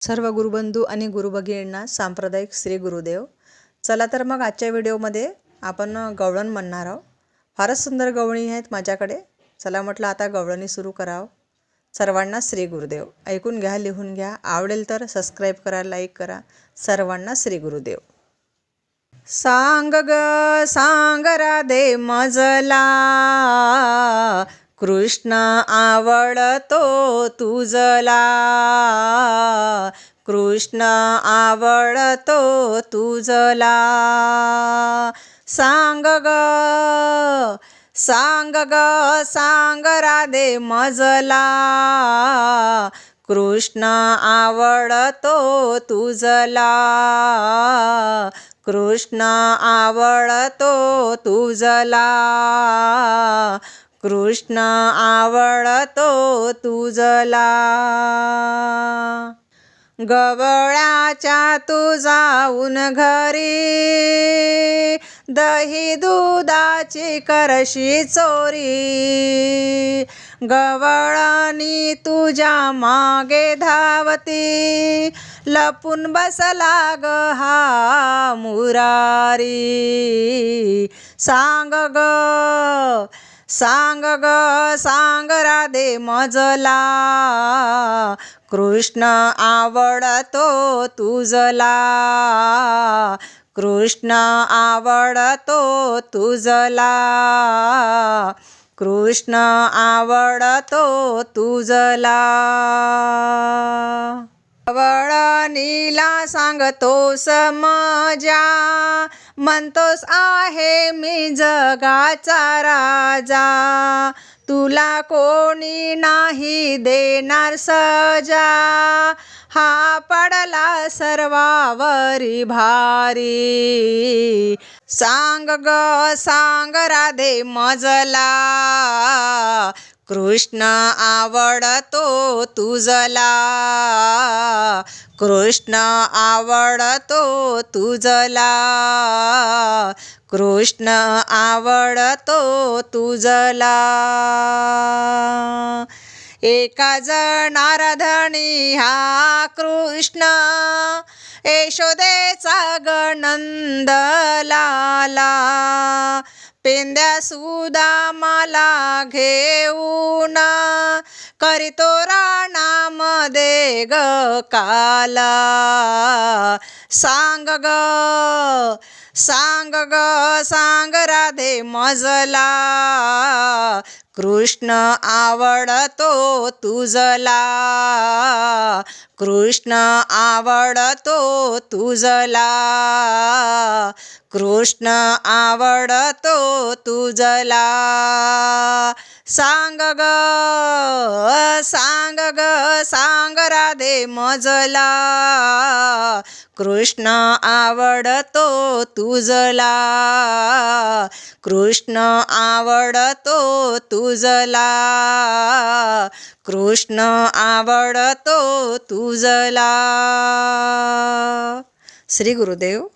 सर्व गुरुबंधू आणि गुरुभगिनींना सांप्रदायिक श्री गुरुदेव. चला तर मग आजच्या व्हिडिओमध्ये आपण गवळण म्हणणार आहोत. फारच सुंदर गवळणी आहेत माझ्याकडे. चला म्हटलं आता गवळणी सुरू करावं. सर्वांना श्री गुरुदेव. ऐकून घ्या लिहून घ्या. आवडेल तर सबस्क्राईब करा लाईक करा. सर्वांना श्री गुरुदेव. सांग ग सांग राधे मजला. कृष्ण आवडतो तुझला. कृष्ण आवडतो तुझला. सांग ग सांग ग सांग राधे मजला. कृष्ण आवडतो तुझला. कृष्ण आवडतो तुझला. कृष्ण आवडतो तुझला. गवळाच्या तू जाऊन घरी दही दुधाची करशी चोरी. गवळणी तुझ्या मागे धावती लपून बसला ग हा मुरारी. सांग ग सांग ग सांग राधे मजला. कृष्ण आवडतो तुझला. कृष्ण आवडतो तुझला. कृष्ण आवडतो तुझला. नीला सांगतोस मजा. म्हणतोस आहे मी जगाचा राजा. तुला कोणी नाही देणार सजा. हा पडला सर्वावरी भारी. सांग ग सांग राधे मजला. कृष्ण आवडतो तुझला. कृष्ण आवडतो तुझला. कृष्ण आवडतो तुझला. एका जनार्दनी हा कृष्ण. यशोदेचा गणंद लाला. पेंद्या सुदा मला घेऊन करितो राणामध्ये ग काला. सांग ग सांग ग सांग राधे मजला. कृष्ण आवडतो तुझला. कृष्ण आवडतो तुझला. कृष्ण आवडतो तुझला. सांग ग सांग ग सांग राधे मजला. कृष्ण आवडतो तुझला. कृष्ण आवडतो तुझला. कृष्ण आवडतो तुझला. श्री गुरुदेव.